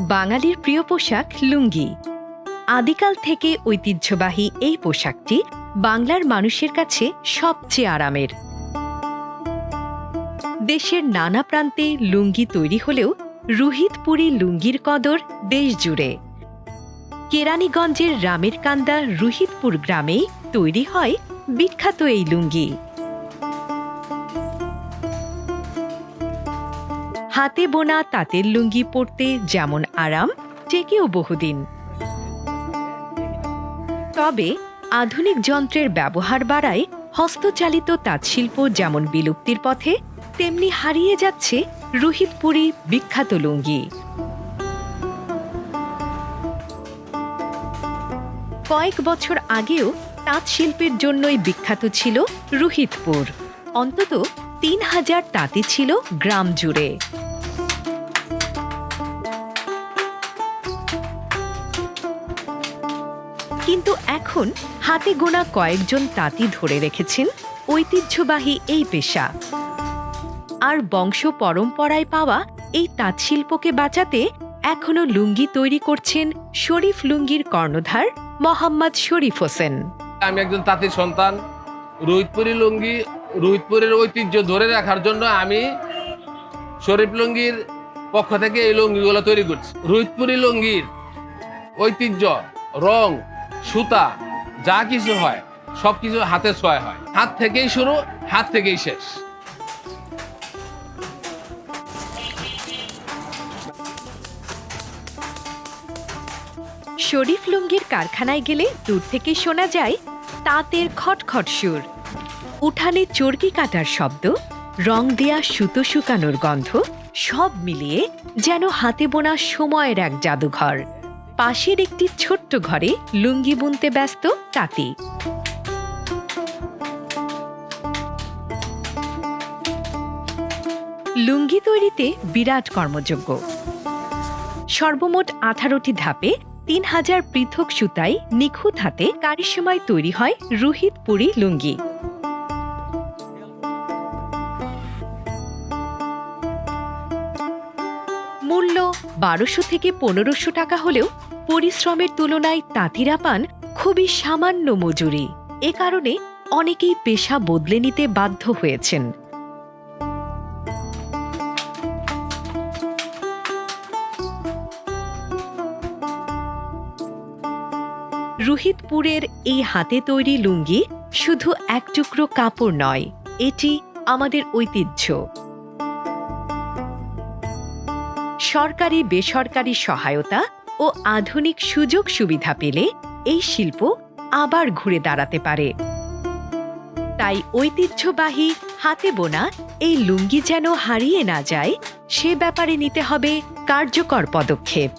বাঙালির প্রিয় পোশাক লুঙ্গি। আদিকাল থেকে ঐতিহ্যবাহী এই পোশাকটি বাংলার মানুষের কাছে সবচেয়ে আরামের। দেশের নানা প্রান্তে লুঙ্গি তৈরি হলেও রুহিতপুরী লুঙ্গির কদর দেশ জুড়ে। কেরানীগঞ্জের রামের কান্দা রুহিতপুর গ্রামেই তৈরি হয় বিখ্যাত এই লুঙ্গি। হাতে বোনা, তাঁতের লুঙ্গি পরতে যেমন আরাম টেকেও বহুদিন। তবে আধুনিক যন্ত্রের ব্যবহার বাড়ায় হস্তচালিত তাঁতশিল্প যেমন বিলুপ্তির পথে, তেমনি হারিয়ে যাচ্ছে রুহিতপুরী বিখ্যাত লুঙ্গি। কয়েক বছর আগেও তাঁত শিল্পের জন্যই বিখ্যাত ছিল রুহিতপুর। অন্তত তিন হাজার তাঁতি ছিল গ্রাম জুড়ে। কিন্তু এখন হাতে গোনা কয়েকজন তাঁতি ধরে রেখেছেন ঐতিহ্যবাহী এই পেশা। আর বংশ পরম্পরায় পাওয়া এই তাঁত শিল্পকে বাঁচাতে এখনও লুঙ্গি তৈরি করছেন শরীফ লুঙ্গির কর্ণধার মোহাম্মদ শরীফ হোসেন। আমি একজন তাঁতির সন্তান। রোহিতপুরি লুঙ্গি, রোহিতপুরের ঐতিহ্য ধরে রাখার জন্য আমি শরীফ লুঙ্গির পক্ষ থেকে এই লুঙ্গিগুলো তৈরি করছি। রোহিতপুরি লুঙ্গির ঐতিহ্য, রং সুতা, যা কিছু হয়, সব কিছু হাতে ছোঁয়া হয়। হাত থেকেই শুরু, হাত থেকেই শেষ। শরীফ লুঙ্গির কারখানায় গেলে দূর থেকে শোনা যায়, তাঁতের খটখট সুর। উঠানে চর্কি কাটার শব্দ, রং দেয়া সুতো শুকানোর গন্ধ, সব মিলিয়ে যেন হাতে বোনা সময়ের এক জাদুঘর। পাশের একটি ছোট্ট ঘরে লুঙ্গি বুনতে ব্যস্ত তাঁতি। লুঙ্গি তৈরিতে বিরাট কর্মযোগ্য। সর্বমোট আঠারোটি ধাপে তিন হাজার পৃথক সুতায় নিখুঁত হাতে কারিসময় তৈরি হয় রুহিতপুরি লুঙ্গি। মূল্য বারোশো থেকে পনেরোশো টাকা হলেও পরিশ্রমের তুলনায় তাঁতিরা পান খুবই সামান্য মজুরি। এ কারণে অনেকেই পেশা বদলে নিতে বাধ্য হয়েছেন। রুহিতপুরের এই হাতে তৈরি লুঙ্গি শুধু এক টুকরো কাপড় নয়, এটি আমাদের ঐতিহ্য। সরকারি বেসরকারি সহায়তা ও আধুনিক সুযোগ সুবিধা পেলে এই শিল্প আবার ঘুরে দাঁড়াতে পারে। তাই ঐতিহ্যবাহী হাতে বোনা এই লুঙ্গি যেন হারিয়ে না যায়, সে ব্যাপারে নিতে হবে কার্যকর পদক্ষেপ।